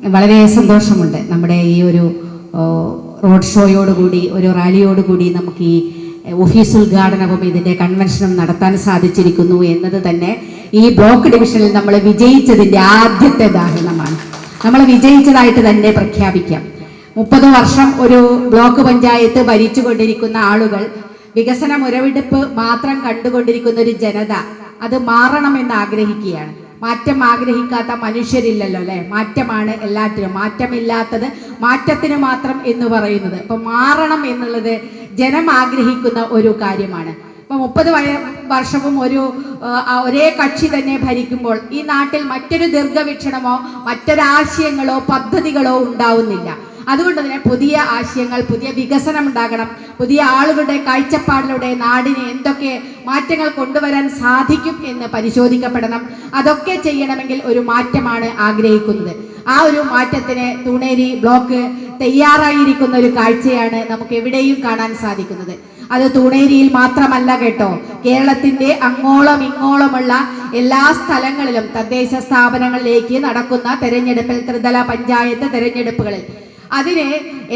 വളരെ സന്തോഷമുണ്ട് നമ്മുടെ ഈ ഒരു റോഡ് ഷോയോടുകൂടി ഒരു റാലിയോടുകൂടി നമുക്ക് ഈ ഓഫീസ് ഉദ്ഘാടനവും ഇതിന്റെ കൺവെൻഷനും നടത്താൻ സാധിച്ചിരിക്കുന്നു എന്നത് തന്നെ ഈ ബ്ലോക്ക് ഡിവിഷനിൽ നമ്മൾ വിജയിച്ചതിന്റെ ആദ്യത്തെ ഉദാഹരണമാണ്. നമ്മൾ വിജയിച്ചതായിട്ട് തന്നെ പ്രഖ്യാപിക്കാം. മുപ്പത് വർഷം ഒരു ബ്ലോക്ക് പഞ്ചായത്ത് ഭരിച്ചുകൊണ്ടിരിക്കുന്ന ആളുകൾ വികസന മുരവിടിപ്പ് മാത്രം കണ്ടുകൊണ്ടിരിക്കുന്ന ഒരു ജനത അത് മാറണമെന്ന് ആഗ്രഹിക്കുകയാണ്. മാറ്റം ആഗ്രഹിക്കാത്ത മനുഷ്യരില്ലല്ലോ അല്ലെ? മാറ്റമാണ് എല്ലാറ്റിനും. മാറ്റമില്ലാത്തത് മാറ്റത്തിന് മാത്രം എന്ന് പറയുന്നത്. ഇപ്പൊ മാറണം എന്നുള്ളത് ജനം ആഗ്രഹിക്കുന്ന ഒരു കാര്യമാണ്. ഇപ്പൊ മുപ്പത് വർഷവും ഒരു ഒരേ കക്ഷി തന്നെ ഭരിക്കുമ്പോൾ ഈ നാട്ടിൽ മറ്റൊരു ദീർഘവീക്ഷണമോ മറ്റൊരാശയങ്ങളോ പദ്ധതികളോ ഉണ്ടാവുന്നില്ല. അതുകൊണ്ട് തന്നെ പുതിയ ആശയങ്ങൾ പുതിയ വികസനം ഉണ്ടാകണം. പുതിയ ആളുകളുടെ കാഴ്ചപ്പാടിലൂടെ നാടിന് എന്തൊക്കെ മാറ്റങ്ങൾ കൊണ്ടുവരാൻ സാധിക്കും എന്ന് പരിശോധിക്കപ്പെടണം. അതൊക്കെ ചെയ്യണമെങ്കിൽ ഒരു മാറ്റമാണ് ആഗ്രഹിക്കുന്നത്. ആ ഒരു മാറ്റത്തിന് തുണേരി ബ്ലോക്ക് തയ്യാറായിരിക്കുന്ന ഒരു കാഴ്ചയാണ് നമുക്ക് എവിടെയും കാണാൻ സാധിക്കുന്നത്. അത് തുണേരിയിൽ മാത്രമല്ല കേട്ടോ. കേരളത്തിന്റെ അങ്ങോളം ഇങ്ങോളമുള്ള എല്ലാ സ്ഥലങ്ങളിലും തദ്ദേശ സ്ഥാപനങ്ങളിലേക്ക് നടക്കുന്ന തെരഞ്ഞെടുപ്പിൽ ത്രിതല പഞ്ചായത്ത് തെരഞ്ഞെടുപ്പുകളിൽ അതിന്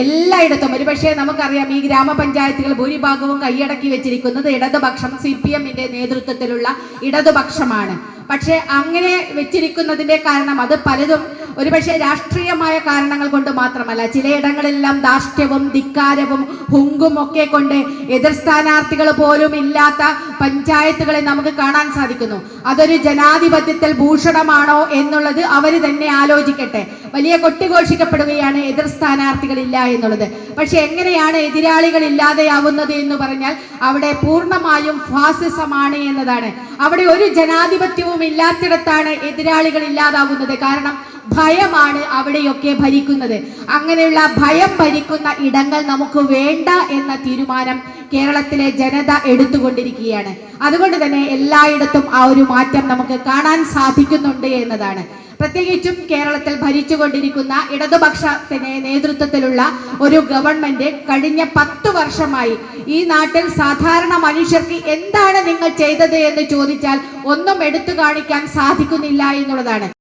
എല്ലായിടത്തും ഒരുപക്ഷെ നമുക്കറിയാം ഈ ഗ്രാമപഞ്ചായത്തുകൾ ഭൂരിഭാഗവും കൈയടക്കി വെച്ചിരിക്കുന്നത് ഇടതുപക്ഷം സി പി എമ്മിന്റെ നേതൃത്വത്തിലുള്ള ഇടതുപക്ഷമാണ്. പക്ഷെ അങ്ങനെ വെച്ചിരിക്കുന്നതിന്റെ കാരണം അത് പലതും ഒരുപക്ഷെ രാഷ്ട്രീയമായ കാരണങ്ങൾ കൊണ്ട് മാത്രമല്ല ചിലയിടങ്ങളിലെല്ലാം ധാർഷ്ട്യവും ധിക്കാരവും ഹുങ്കും ഒക്കെ കൊണ്ട് എതിർ സ്ഥാനാർത്ഥികൾ പോലും ഇല്ലാത്ത പഞ്ചായത്തുകളെ നമുക്ക് കാണാൻ സാധിക്കുന്നു. അതൊരു ജനാധിപത്യത്തിൽ ഭൂഷണമാണോ എന്നുള്ളത് അവർ തന്നെ ആലോചിക്കട്ടെ. വലിയ കൊട്ടിഘോഷിക്കപ്പെടുകയാണ് എതിർ സ്ഥാനാർത്ഥികളില്ല എന്നുള്ളത്. പക്ഷെ എങ്ങനെയാണ് എതിരാളികൾ ഇല്ലാതെയാവുന്നത് എന്ന് പറഞ്ഞാൽ അവിടെ പൂർണമായും ഫാസിസമാണ് എന്നതാണ്. അവിടെ ഒരു ജനാധിപത്യവും ഇല്ലാത്തിടത്താണ് എതിരാളികൾ ഇല്ലാതാവുന്നത്. കാരണം ഭയമാണ് അവിടെയൊക്കെ ഭരിക്കുന്നത്. അങ്ങനെയുള്ള ഭയം ഭരിക്കുന്ന ഇടങ്ങൾ നമുക്ക് വേണ്ട എന്ന തീരുമാനം കേരളത്തിലെ ജനത എടുത്തുകൊണ്ടിരിക്കുകയാണ്. അതുകൊണ്ട് തന്നെ എല്ലായിടത്തും ആ ഒരു മാറ്റം നമുക്ക് കാണാൻ സാധിക്കുന്നുണ്ട് എന്നതാണ്. പ്രത്യേകിച്ചും കേരളത്തിൽ ഭരിച്ചുകൊണ്ടിരിക്കുന്ന ഇടതുപക്ഷത്തിന് നേതൃത്വത്തിലുള്ള ഒരു ഗവൺമെന്റ് കഴിഞ്ഞ പത്തു വർഷമായി ഈ നാട്ടിൽ സാധാരണ മനുഷ്യർക്ക് എന്താണ് നിങ്ങൾ ചെയ്തത് എന്ന് ചോദിച്ചാൽ ഒന്നും എടുത്തു കാണിക്കാൻ സാധിക്കുന്നില്ല എന്നുള്ളതാണ്.